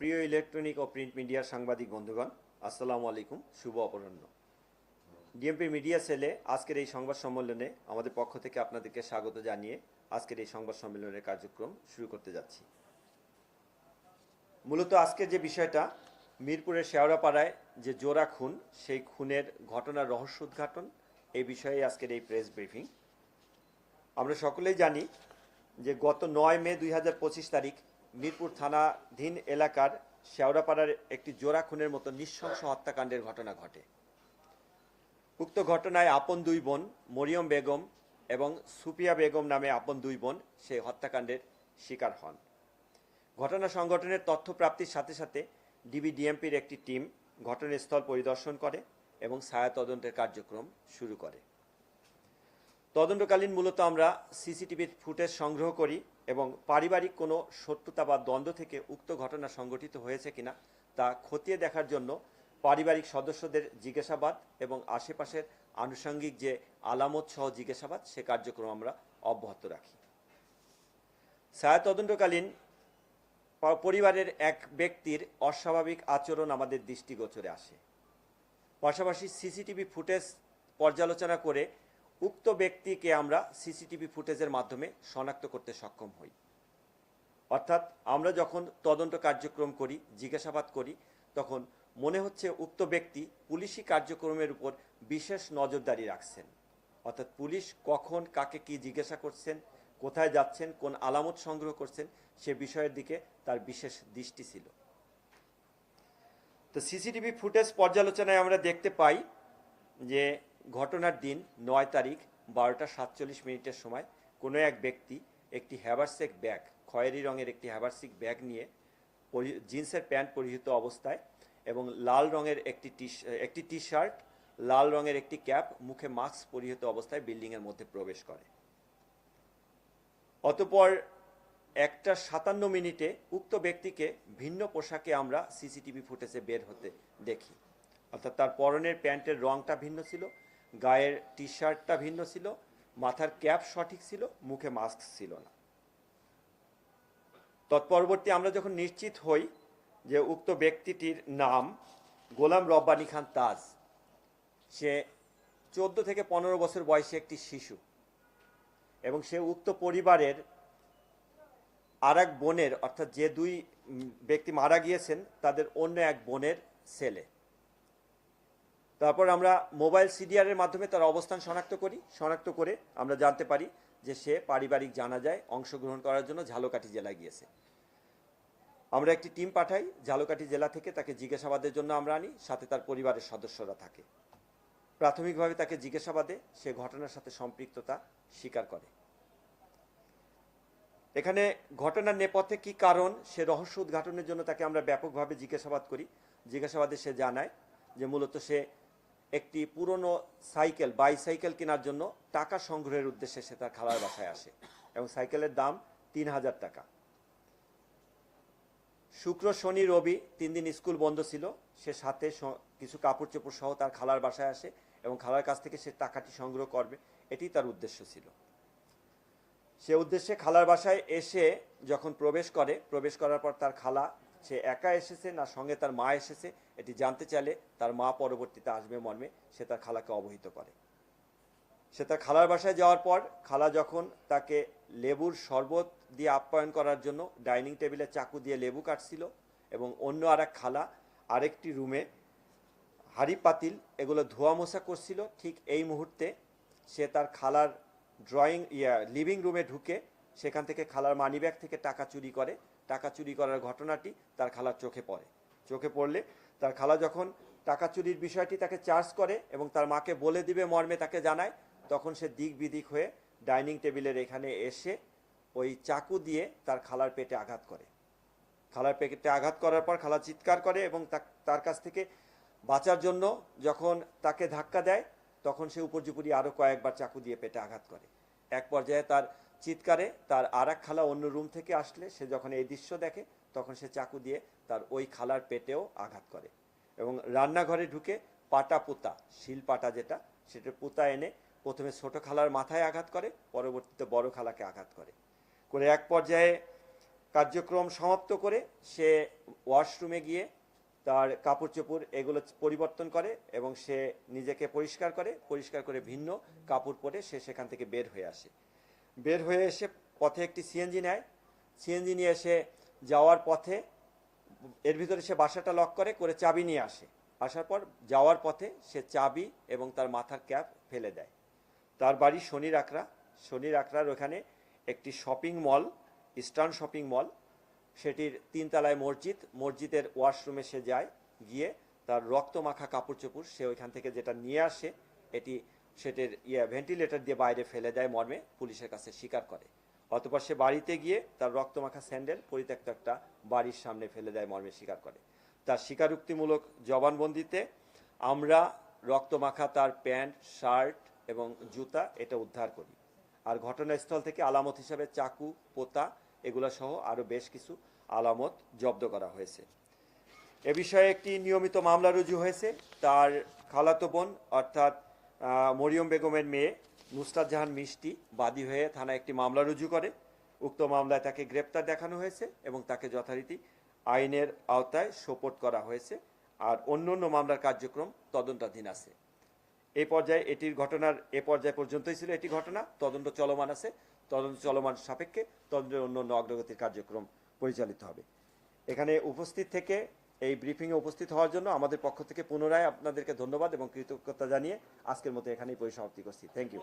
প্রিয় ইলেকট্রনিক ও প্রিন্ট মিডিয়ার সাংবাদিক বন্ধুগণ, আসসালামু আলাইকুম, শুভ অপরাহ্ন। ডিএমপি মিডিয়া সেলে আজকের এই সংবাদ সম্মেলনে আমাদের পক্ষ থেকে আপনাদেরকে স্বাগত জানিয়ে আজকের এই সংবাদ সম্মেলনের কার্যক্রম শুরু করতে যাচ্ছি। মূলত আজকের যে বিষয়টা, মিরপুরের শেওড়াপাড়ায় যে জোড়া খুন, সেই খুনের ঘটনার রহস্য উদ্ঘাটন, এই বিষয়ে আজকের এই প্রেস ব্রিফিং। আমরা সকলেই জানি যে গত নয় মে দুই হাজার পঁচিশ তারিখ মিরপুর থানাধীন এলাকার শেওড়াপাড়ার একটি জোড়া খুনের মতো নৃশংস হত্যাকাণ্ডের ঘটনা ঘটে। উক্ত ঘটনায় আপন দুই বোন মরিয়ম বেগম এবং সুপিয়া বেগম নামে আপন দুই বোন সেই হত্যাকাণ্ডের শিকার হন। ঘটনা সংগঠনের তথ্য প্রাপ্তির সাথে সাথে ডিবি ডিএমপির একটি টিম ঘটনাস্থল পরিদর্শন করে এবং ছায়া তদন্তের কার্যক্রম শুরু করে। তদন্তকালীন মূলত আমরা সিসিটিভির ফুটেজ সংগ্রহ করি এবং পারিবারিক কোনো শত্রুতা বা দ্বন্দ্ব থেকে উক্ত ঘটনা সংঘটিত হয়েছে কিনা তা খতিয়ে দেখার জন্য পারিবারিক সদস্যদের জিজ্ঞাসাবাদ এবং আশেপাশের আনুষঙ্গিক যে আলামত সহ জিজ্ঞাসাবাদ, সে কার্যক্রম আমরা অব্যাহত রাখি। ছায়া তদন্তকালীন পরিবারের এক ব্যক্তির অস্বাভাবিক আচরণ আমাদের দৃষ্টিগোচরে আসে। পাশাপাশি সিসিটিভি ফুটেজ পর্যালোচনা করে উক্ত ব্যক্তিকে আমরা সিসিটিভি ফুটেজের মাধ্যমে শনাক্ত করতে সক্ষম হই। অর্থাৎ আমরা যখন তদন্ত কার্যক্রম করি, জিজ্ঞাসাবাদ করি, তখন মনে হচ্ছে উক্ত ব্যক্তি পুলিশি কার্যক্রমের উপর বিশেষ নজরদারি রাখছেন। অর্থাৎ পুলিশ কখন কাকে কি জিজ্ঞাসা করছেন, কোথায় যাচ্ছেন, কোন আলামত সংগ্রহ করছেন, সে বিষয়ের দিকে তার বিশেষ দৃষ্টি ছিল। তো সিসিটিভি ফুটেজ পর্যালোচনায় আমরা দেখতে পাই যে ঘটনার দিন নয় তারিখ বারোটা সাতচল্লিশ মিনিটের সময় কোনো এক ব্যক্তি একটি হ্যাভারসেক ব্যাগ, খয়েরি রঙের একটি হ্যাভারসিক ব্যাগ নিয়ে জিন্সের প্যান্ট পরিহিত অবস্থায় এবং লাল রঙের একটি টি একটি টি শার্ট লাল রঙের একটি ক্যাপ, মুখে মাস্ক পরিহিত অবস্থায় বিল্ডিংয়ের মধ্যে প্রবেশ করে। অতপর একটা সাতান্ন মিনিটে উক্ত ব্যক্তিকে ভিন্ন পোশাকে আমরা সিসিটিভি ফুটেজে বের হতে দেখি। অর্থাৎ তার পরনের প্যান্টের রংটা ভিন্ন ছিল গায়ের টি শার্টটা ভিন্ন ছিল, মাথার ক্যাপ সঠিক ছিল, মুখে মাস্ক ছিল না। তৎপরবর্তী আমরা যখন নিশ্চিত হই যে উক্ত ব্যক্তিটির নাম গোলাম রব্বানী খান তাজ, সে চোদ্দ থেকে পনেরো বছর বয়সে একটি শিশু এবং সে উক্ত পরিবারের আর বোনের, অর্থাৎ যে দুই ব্যক্তি মারা গিয়েছেন, তাদের অন্য এক বোনের ছেলে। তারপর আমরা মোবাইল সিডিআরের মাধ্যমে তার অবস্থান শনাক্ত করি। শনাক্ত করে আমরা জানতে পারি যে সে পারিবারিক জানাজায় অংশগ্রহণ করার জন্য ঝালকাঠি জেলায় গিয়েছে। আমরা একটি টিম পাঠাই, ঝালকাঠি জেলা থেকে তাকে জিজ্ঞাসাবাদের জন্য আমরা আনি, সাথে তার পরিবারের সদস্যরা থাকে। প্রাথমিকভাবে তাকে জিজ্ঞাসাবাদে সে ঘটনার সাথে সম্পৃক্ততা স্বীকার করে। এখানে ঘটনার নেপথ্যে কি কারণ, সে রহস্য উদ্ঘাটনের জন্য তাকে আমরা ব্যাপকভাবে জিজ্ঞাসাবাদ করি। জিজ্ঞাসাবাদে সে জানায় যে মূলত সে একটি পুরনো সাইকেল বাইসাইকেল কেনার জন্য টাকা সংগ্রহের উদ্দেশ্যে সে তার খালার বাসায় আসে এবং সাইকেলের দাম তিন হাজার টাকা। শুক্র, শনি, রবি তিন দিন স্কুল বন্ধ ছিল। সে সাথে কিছু কাপড় চোপড় সহ তার খালার বাসায় আসে এবং খালার কাছ থেকে সে টাকাটি সংগ্রহ করবে। এটি তার উদ্দেশ্য ছিল। সে উদ্দেশ্যে খালার বাসায় এসে যখন প্রবেশ করে, প্রবেশ করার পর তার খালা সে একা এসেছে, না সঙ্গে তার মা এসেছে, এটি জানতে চাইলে তার মা পরবর্তীতে আসবে মর্মে, সে তার খালাকে অবহিত করে। সে তার খালার বাসায় যাওয়ার পর খালা যখন তাকে লেবুর শরবত দিয়ে আপ্যায়ন করার জন্য ডাইনিং টেবিলে চাকু দিয়ে লেবু কাটছিল এবং অন্য আর খালা আরেকটি রুমে হাড়ি, পাতিল এগুলো ধোয়া মোছা করছিল, ঠিক এই মুহূর্তে সে তার খালার ড্রয়িং ইয়া লিভিং রুমে ঢুকে সেখান থেকে খালার মানিব্যাগ থেকে টাকা চুরি করে। টাকা চুরি করার ঘটনাটি তার খালার চোখে পড়ে। চোখে পড়লে তার খালা যখন টাকা চুরির বিষয়টি তাকে চার্জ করে এবং তার মাকে বলে দিবে মর্মে তাকে জানায়, তখন সে দিক বিদিক হয়ে ডাইনিং টেবিলের এখানে এসে ওই চাকু দিয়ে তার খালার পেটে আঘাত করে। খালার পেটে আঘাত করার পর খালা চিৎকার করে এবং তার কাছ থেকে বাঁচার জন্য যখন তাকে ধাক্কা দেয়, তখন সে উপর্যুপুরি আরও কয়েকবার চাকু দিয়ে পেটে আঘাত করে। এক পর্যায়ে তার চিৎকারে তার আর এক খালা অন্য রুম থেকে আসলে, সে যখন এই দৃশ্য দেখে, তখন সে চাকু দিয়ে তার ওই খালার পেটেও আঘাত করে এবং রান্নাঘরে ঢুকে পাটা পুতা, শিল পাটা যেটা, সেটা পুতা এনে প্রথমে ছোট খালার মাথায় আঘাত করে, পরবর্তীতে বড় খালাকে আঘাত করে। করে এক পর্যায়ে কার্যক্রম সমাপ্ত করে সে ওয়াশরুমে গিয়ে তার কাপড় চোপড় এগুলো পরিবর্তন করে এবং সে নিজেকে পরিষ্কার করে পরিষ্কার করে ভিন্ন কাপড় পরে সে সেখান থেকে বের হয়ে আসে। বের হয়ে এসে পথে একটি সিএনজি নেয়। সিএনজি নিয়ে এসে যাওয়ার পথে এর ভিতরে সে বাসাটা লক করে করে চাবি নিয়ে আসে। আসার পর যাওয়ার পথে সে চাবি এবং তার মাথার ক্যাপ ফেলে দেয়। তার বাড়ি শনির আকরা শনির আকরার ওখানে একটি shopping mall Eastern shopping mall সেটির তিনতলায় মসজিদ। মসজিদের ওয়াশরুমে সে যায়। গিয়ে তার রক্ত মাখা কাপড় চোপড় সে ওইখান থেকে যেটা নিয়ে আসে, এটি সেটির ইয়ে ভেন্টিলেটর দিয়ে বাইরে ফেলে দেয় মর্মে, পুলিশের কাছে স্বীকার করে। অতপর সে বাড়িতে গিয়ে তার রক্তমাখা স্যান্ডেল, পরিত্যক্ত একটা বাড়ির সামনে ফেলে দেয় মর্মে স্বীকার করে। তার স্বীকারোক্তিমূলক জবানবন্দিতে, আমরা রক্তমাখা তার প্যান্ট, শার্ট এবং জুতা এটা উদ্ধার করি। আর ঘটনাস্থল থেকে আলামত হিসাবে চাকু, পোতা এগুলো সহ আরও বেশ কিছু আলামত জব্দ করা হয়েছে। এ বিষয়ে একটি নিয়মিত মামলা রুজু হয়েছে। তার খালাতো বোন, অর্থাৎ মরিয়ম বেগমের মেয়ে নুসরাত জাহান মিষ্টি বাদী হয়ে থানায় একটি মামলা রুজু করে। উক্ত মামলায় তাকে গ্রেপ্তার দেখানো হয়েছে এবং তাকে যথারীতি আইনের আওতায় সোপোর্ট করা হয়েছে। আর অন্য অন্য মামলার কার্যক্রম তদন্তাধীন আছে। এই পর্যায়ে এটির ঘটনার, এ পর্যায় পর্যন্তই ছিল এটি ঘটনা। তদন্ত চলমান আছে। তদন্ত চলমান সাপেক্ষে তদন্তের অন্য অন্য অগ্রগতির কার্যক্রম পরিচালিত হবে। এখানে উপস্থিত থেকে এই ব্রিফিংয়ে উপস্থিত হওয়ার জন্য আমাদের পক্ষ থেকে পুনরায় আপনাদেরকে ধন্যবাদ এবং কৃতজ্ঞতা জানিয়ে আজকের মতো এখানেই পরিসমাপ্তি করছি। Thank you